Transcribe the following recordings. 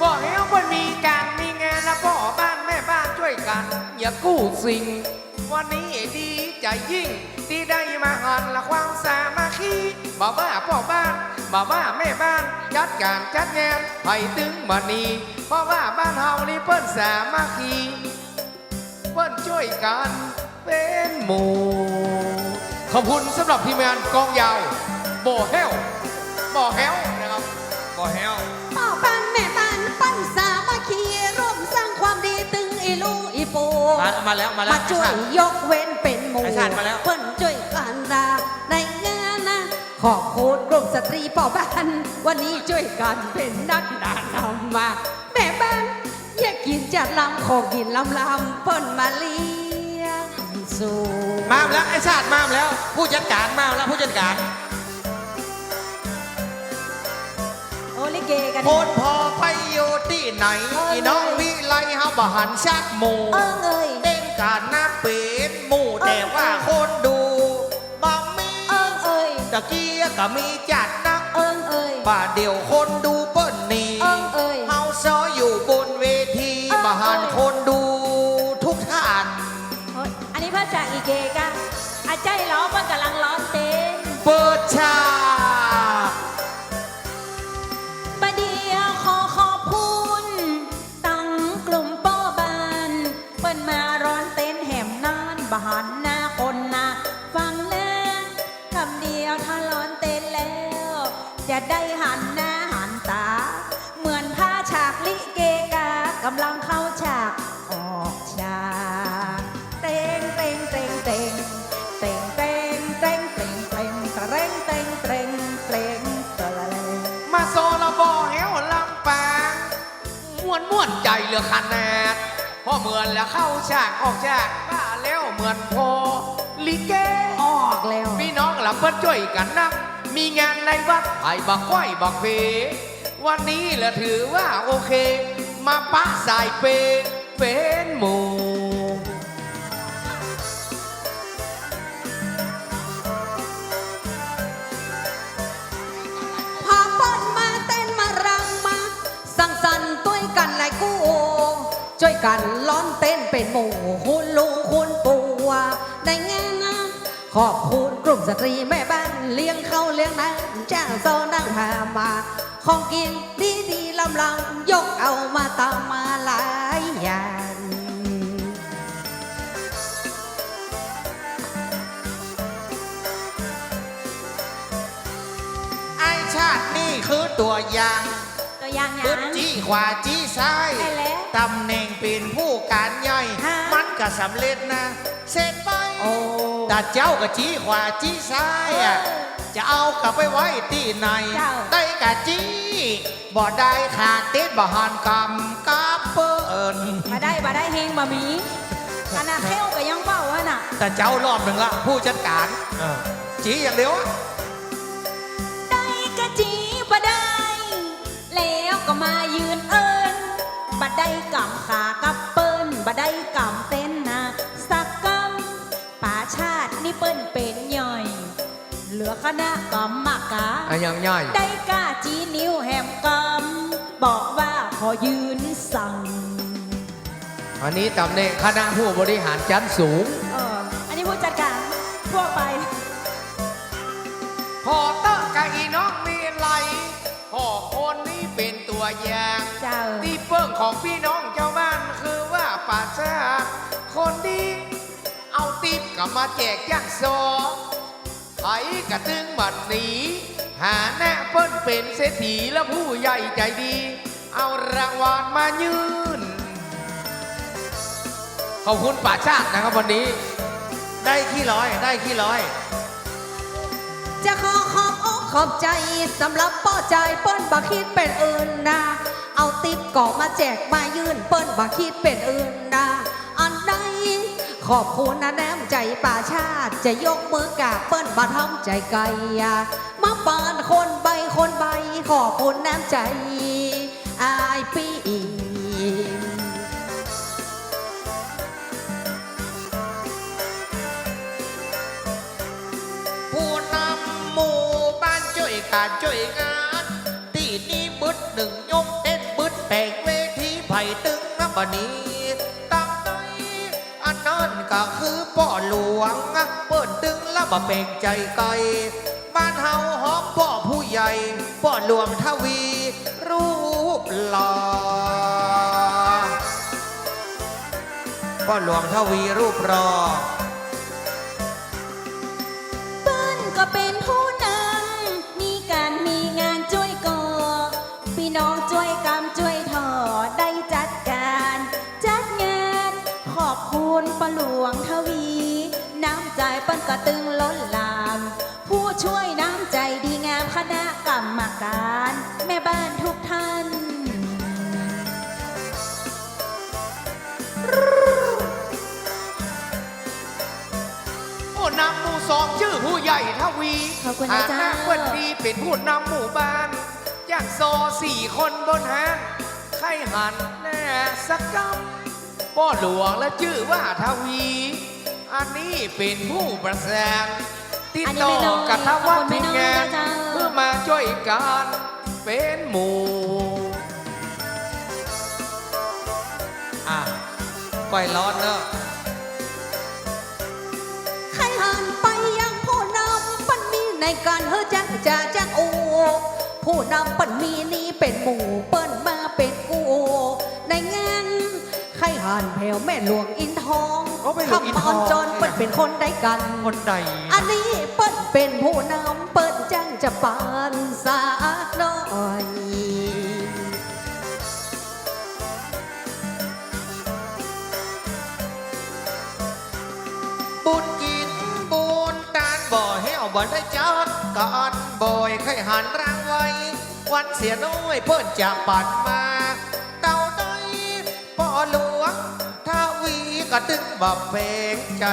บอกให้เอาคนมีการมีงานนะพ่อบ้านแม่บ้านช่วยกัน อย่ากู้สิ่ง วันนี้ดีใจยิ่ง ที่ได้มาหันละความสามัคคีบอกว่าพ่อบ้านบอกว่าแม่บ้านจัดการจัดงานให้ตึงมานีเพราะว่าบ้านเฮานี่เปิ้นสามัคคีเปิ้นช่วยกันเป็นหมู่ขอบคุณสำหรับทีมงานกองยาวโบเฮลโบเฮล มามาแล้วมาแล้วมาช่วยยกเว้นเป็นหมู่ไอ้ชาติมาแล้ว เพิ่นช่วยกันดาในงานนะ ขอบคุณกลุ่มสตรีพ่อบ้าน วันนี้ช่วยกันเป็นนักดานำมา แม่บ้านอยากกินจัดลำขอกินลำลำเพิ่นมาเลี้ยงสู่มาแล้วไอ้ชาติมาแล้ว ผู้จัดการมาแล้วผู้จัดการโอลิเกกันโคนพอไปอยู่ที่ไหนอีน้องวิไลเฮาบหันชักหมู่เอิงเอ้ยเด้ง การหน้าเป็นหมู่แต่ว่าคนดูบางมีเอิงเอ้ยตะเกียก็มีจัดนักเอิงเอ้ยป่าเดียวคนดูเปิ้นหนีเอิงเอ้ยเฮาซออยู่บนเวทีเอิงบหันเอ้ยคนดูทุกท่านโอ๊ยอันนี้พระจากอีเกกะอาใจร้องมันกำลังร้องเต้นเปิดฉาก เต้งเต้งเต้งเต้งมาโซละบอเฮลลำปางม่วนม่วนใจเหลือขนาดพอเหมือนแล้วเข้าฉากออกฉากบ้าแล้วเหมือนพลิเกออกแล้วพี่น้องหลับเพื่อช่วยกันนัก มีงานในวัดไผ่บักก้อยบักเพวันนี้แหละถือว่าโอเค มาปะสายเปเป็นหมู่ กันล้อนเต้นเป็นหมู่คุณลุงคุณปู่ในงานนะ ขอบคุณกลุ่มสตรีแม่บ้านเลี้ยงเขาเลี้ยงน้ำจ้างโซนั่งหามา ของกินดีดีๆลำลำยกเอามาตามมาหลายอย่างไอชาตินี่คือตัวอย่าง อย่างหยัปึ๊ดงจี้ขวาจี้ซ้ายใช่แล้วตำแหน่งเป็นผู้การใหญ่ฮะ มันก็สำเร็จนะ เสร็จไปโอ้แต่เจ้าก็จี้ขวาจี้ซ้ายอะเออ จะเอากลับไปไว้ที่ไหนเจ้า ได้กะจี้บ่ได้ขาดเต้นบ่หันกำกับเปิ้นมาได้มาได้เฮงมามีอันน่ะเข้วก็ยังเบ้าอะน่ะแต่เจ้ารอบหนึ่งละผู้จัดการจี้อย่างเดียวอะ มายืนเอิญบ่ได้กำขากับเปิ้นบ่ได้กำเต้นนะสักกำป่าชาตินี่เปิ้นเป็นย่อย เหลือคณะกรรมการอันยังย่อย ได้กาจีนิ้วแหมกำบอกว่าขอยืนสั่ง อันนี้ตำแหน่งคณะผู้บริหารชั้นสูง เอออันนี้ผู้จัดการทั่วไป ตัวอย่างเจ้า ที่เปิ้งของพี่น้องเจ้าบ้านคือว่าป่าชาติคนดีเอาติบกลับมาแจกย่างซอไผกระตึงบัดหนีหาแน่เปิ้นเป็นเศรษฐีและผู้ใหญ่ใจดี เอารางวัลมายื่นขอบคุณป่าชาตินะครับวันนี้ ได้ขี้ร้อยได้ขี้ร้อย จะขอขอบ อกขอบใจสำหรับป้อใจเปิ้นบักคิดเป็นอื่นนะ เอาติ๊บกอกมาแจกมายื่นเปิ้นบักคิดเป็นอื่นนะอันใดขอบคุณนะแนมใจป่าชาติ จะยกมือกาบเปิ้นบาทำใจไกลมาปานคนใบคนใบขอบคุณแนมใจอายปี การช่วยงานที่นี่บึดหนึ่งยกเต้นบึดแปลงผ่ตึงนะบัดนี้ตั้งในอันนั้นก็คือป่อหลวงเปิ้นตึงแล้วบ่เป็นใจไกลบ้านเฮาฮอกป่อผู้ใหญ่ป่อหลวงทวี รูปหล่อป่อหลวงทวีรูปรอเปิ้นก็เป็น เปิ้นก็ตึงล้นหลาม ผู้ช่วยน้ำใจดีงามคณะกรรมการ แม่บ้านทุกท่าน โอ้นำหมู่สองชื่อผู้ใหญ่ทวีขอบคุณนะหากหน้าเจ้าเปิ้นดีเป็นผู้นำหมู่บ้านย่างโซสี่คนบนหางไข่หันแน่สักกำพ่อหลวงและชื่อว่าทวี อันนี้เป็นผู้ประแสนติดต่อกับทวัดทีมงานเพื่อมาช่วยกันเป็นหมู่อะก่อยร้อนเนอะใครหันไปยังผู้นำปันมีในการเฮอจังจะจังโอผู้นำปันมีนี่เป็นหมู่เปิ้นมาเป็นกูในงานใครหันแผ่วแม่หลวงอินทอง เขาไปหลวงอินทองคำมอนจรเปิ้นเป็นคนได้กัน คนใด อันนี้เปิ้นเป็นผู้นำเปิ้นจังจะปานสาดน้อยบุญกินบุญตานบ่อให้เอาบ่ได้จัดการบ่อยเคยหันรางไว้ วันเสียน้อยเพิ่นจะปัดมา กระตึงบับเพลงใจ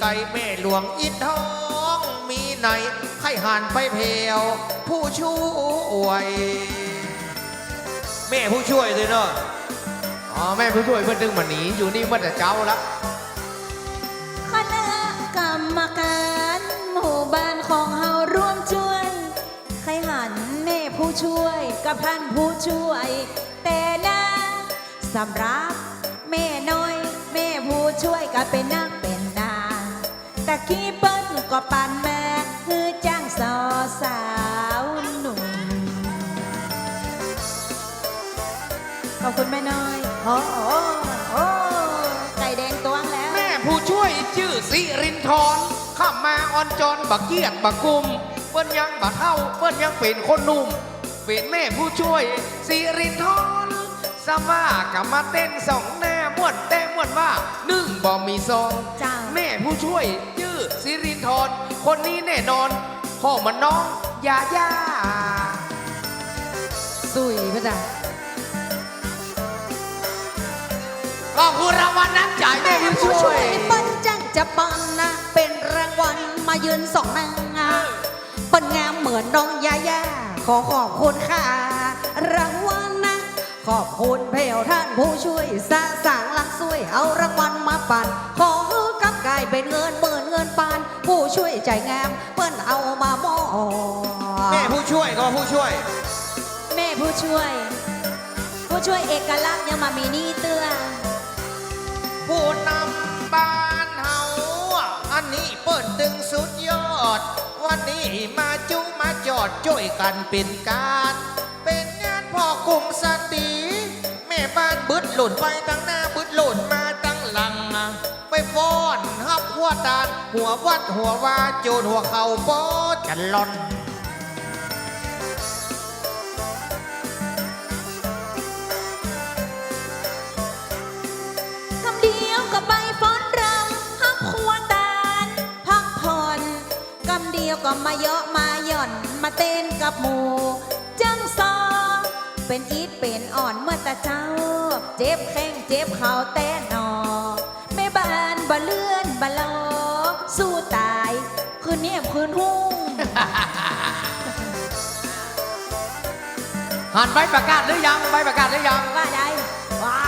ไก่แม่หลวงอินทองมีไหนใครหันไปเพวผู้ช่วย แม่ผู้ช่วยเลยเนาะอ๋อแม่ผู้ช่วยเพื่อนดึงมาหนีอยู่นี่เมื่อแต่เจ้าละคณะกรรมการหมู่บ้านของเฮาร่วมช่วยใครหันแม่ผู้ช่วยกับท่านผู้ช่วย แต่นะสำหรับแม่น้อย ช่วยก็เป็นนักเป็นนาตะกี้เปิ้ลก็ปันแมาคือจ้างสอสาวหนุ่มขอบคุณแม่น้อยโอ้โอ้โอ้ไก่แดงตวงแล้ว แม่ผู้ช่วยชื่อสิรินทรข้ามมาออนจอนบักเกียดบักกุมเปิ้นยังบักเท่าเปิ้นยังเป็นคนหนุ่มเป็นแม่ผู้ช่วยสิรินทรสมากลับมาเต้นสอง วนแต่ม่วนว่าหนึ่งบ่มีซองเจ้าแม่ผู้ช่วยชื่อสิรินทรคนนี้แน่นอนพ่อมันน้องยาย่าสุยพระจ้า ขอบคุณรางวัลน้ำใจแม่ผู้ผู้ช่ช่ววยยเปิ้นจังจะปันนะ เป็นรางวัลมายืนสองนางงามเปิ้นงามเหมือนน้องยาย่าขอขอบคุณค่ะรางวัลนะ ขอบคุณเพลวท่านผู้ช่วยสร้างสร้างหลักสวยเอารางวัลมาปันขอกับกายเป็นเงินหมื่นเงินปาน ผู้ช่วยใจงามเปิ้นเอามามอบแม่ผู้ช่วยก็ผู้ช่วย แม่ผู้ช่วย ผู้ช่วยเอกลักษณ์ยังมามีนี่เตื้อผู้นำบ้านเฮาอันนี้เปิดตึงสุดยอด วันนี้มาจุมาจอดช่วยกันเป็นการเป็นงาน พ่อกลุ่มสตีแม่บ้านบึดหล่นไปตั้งหน้าบึดหล่นมาตั้งหลัง ไปฟ้อนฮับหัวตาลหัววัดหัววาโจนหัวเข่าโป๊จันลอนคำเดียวก็ไปฟ้อนรำฮับครัวตาลพักผ่อนคำเดียวก็มาเยาะมาหย่อนมาเต้นกับหมู เป็นอีทเป็นอ่อนเมื่อตาเจ้า เจ็บแข้งเจ็บเข่าแต่นอแม่บ้านบ่เลื่อนบ่ลอสู้ตาย คืนนี้คืนหุ้งหันใบประกาศหรือยังใบประกาศหรือยัง ว่าได้ว้า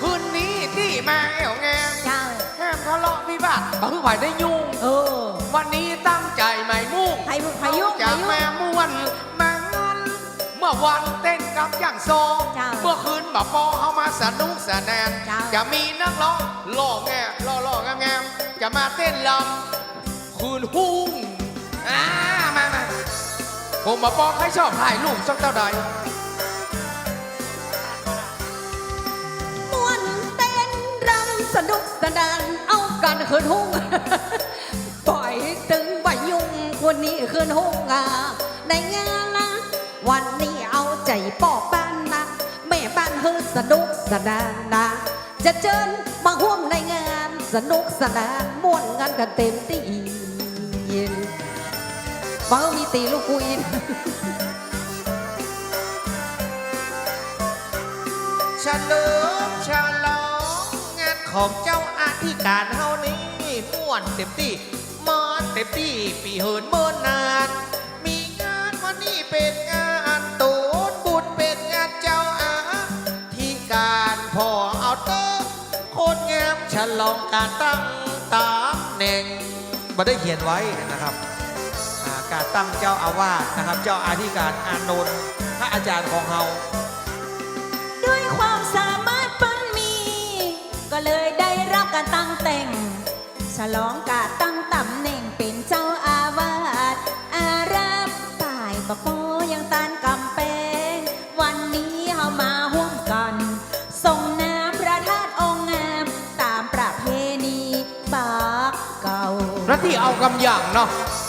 คืนนี้ที่มาแอวแงงเจ้าแห้มทะเลาะวิวาทบ่คือไผ่ได้ยุ่ง เออ วันนี้ตั้งใจไม่มุ่งพายุพายุจะพายุแม่ม่วนมางอนเมื่อวันเต้นกับอย่างโซจ้าเมื่อคืนบปะปอเข้ามาสนุกสนานจ้าจะมีนักร้องหล่อแง่หล่อหล่องามๆจะมาเต้นลำคืนหุ้งอ่ามามาผมปะปอใครชอบถ่ายรูปสักเท่าใดม่วนเต้นรำสนุกสนานเอากันคืนหุ้งปล่อยตึงใบยุงคนนี้คืนหุ้งอะ ปอบบ้านนะแม่บ้านเฮือสนุกสนานนะจะเจิญมาร่วมในงานสนุกสนานม่วนงานกันเต็มที่เฝ้ามีตีลูกกุอินฉลิมฉลองงานของเจ้าอาธิการเฮานี้ม่วนเต็มที่มอนเต็มที่ปีเหินเมินนาน มีงานวันนี้เป็นงาน ฉลองการตั้งตาแหน่งมาได้เขียนไว้นะครับ การตั้งเจ้าอาวาสนะครับ เจ้าอาธิการอานนท์พระอาจารย์ของเฮาด้วยความสามารถปันมี ก็เลยได้รับการตั้งแต่งฉลองการตั้ง ที่เอากำอย่างเนาะ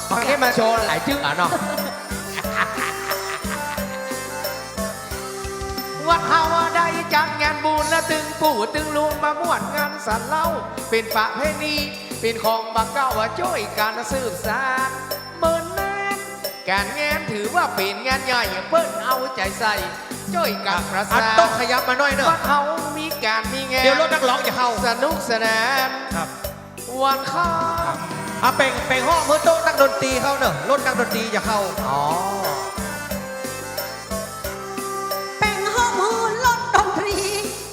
มาแค่มาโชว์หลายชื่ออะเนาะวัดเฮาได้จัดงานบุญและตึงปู่ตึงลุงมาม่วนงานสันเล่า เป็นประเพณีเป็นของบักเก้าว่าช่วยการสืบสานเมินแน่การงานถือว่าเป็นงานใหญ่เปิ้นเอาใจใส่ช่วยกันประอัสานนต้องขยับมาหน่อยเนอะวัดเฮามีการมีงานเดี๋ยวรถนักร้องจะเข้าสนุกสนานครับวันข้าม อะเป่งเป่งห้องเมื่อโต๊ะนักดนตรีเข้าเนอะรถนักดนตรีจะเข้า อ๋อ แป้งห้อมหูลดดนตรี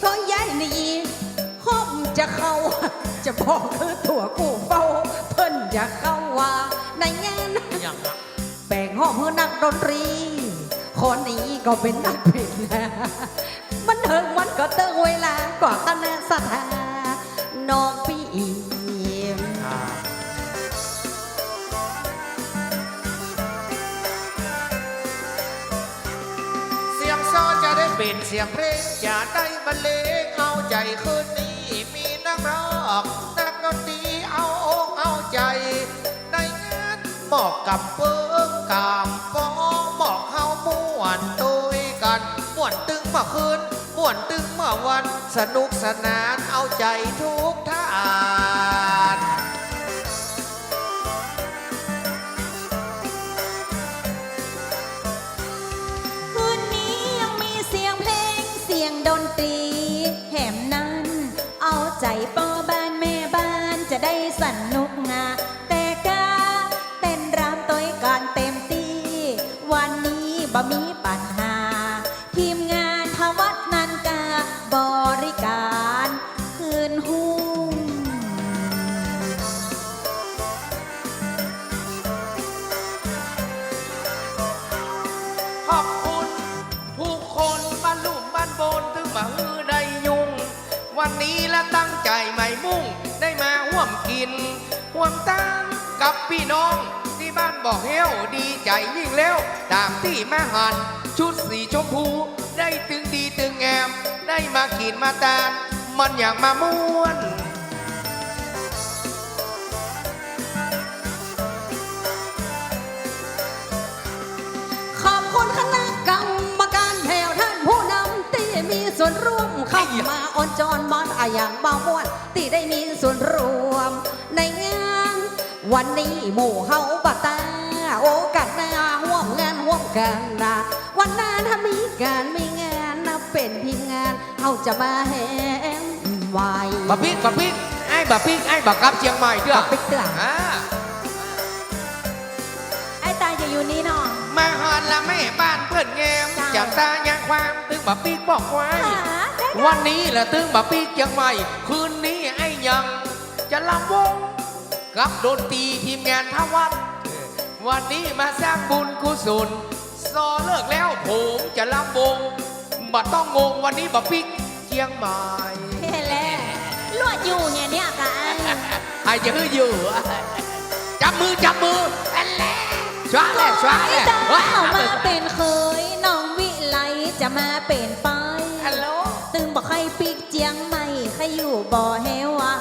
ก็ย้ายหนีห้อมจะเข้า จะบอกคือถั่วกูเฝ้า เพิ่นจะเข้าว่าในงานอย่างนะแบ่งห้องเพื่อนักดนตรี คนนี้ก็เป็นนักเพลงนะมันเถิงมันก็เติงเวลากว่าคณะสถาน้อง เป็นเสียงเพลงจะได้บรรเลงเอาใจคืนนี้มีนักร้องนักดนตรีเอาอกเอาใจ ในงานเหมาะกับเปิ้งกามฟ้องเหมาะเข้าม่วนโดยกันม่วนตึงเมื่อคืนม่วนตึงเมื่อวันสนุกสนานเอาใจทุก กับพี่น้อง ที่บ้านบอกเฮวดีใจยิ่งแล้วตามที่แม่หัน ชุดสีชมพู ได้ตึงดีตึงงม ได้มากินมาตานมันอยากมาม่วนขอบคุณคณะกรรมการแถวท่านผู้นำที่มีส่วนร่วมเข้ามาอ่อนจอนบ้านอาอย่างบาม่วนที่ได้มี วันนี้หมู่เฮาบัตาโอกาสหน้าห่วมงานห่วมกันนะวันหน้าถ้ามีการมีงานนะเป็นทีมงานเฮาจะมาแหมไว้บะพริกบะพริกไอ้บะพริกไอ้บะกับเชียงใหม่เด้อบักพริกเด้ออ่อ่าไอ้ตายจะอยู่นี่เนาะมาหอนละแม่บ้านเพื่อนแงมจ้าจากตายังความตึงบะปีกบอกไว้หาได้วันนี้แหละตึงบะปีกเชียงใหม่คืนนี้ไอ้ยังจะลำวง กับดนตรีทีมงานทวัด วันนี้มาสร้างบุญกุศลซอเลิกแล้วผมจะลำวงบบ่ต้องงงวันนี้บ่ปิกเชียงใหม่เฮ้แหละลวดอยู่เนี่ยเนี่ยกันใครจะฮืออยู่ จับมือจับมืออันแหละช้าแหละช้าแหละเจ้ามาเป็นเคยน้องวิไลจะมาเป็นไปฮัลโหล ตึงบอกใครปิกเจียงไม่ใครอยู่บ่อเฮวะ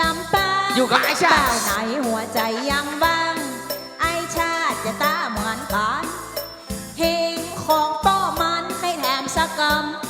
ลำปางอยู่กับไอชาติไหนหัวใจยังว่างไอชาติจะตาเหมือนกันเฮงของป้อมันให้แถมสักกำ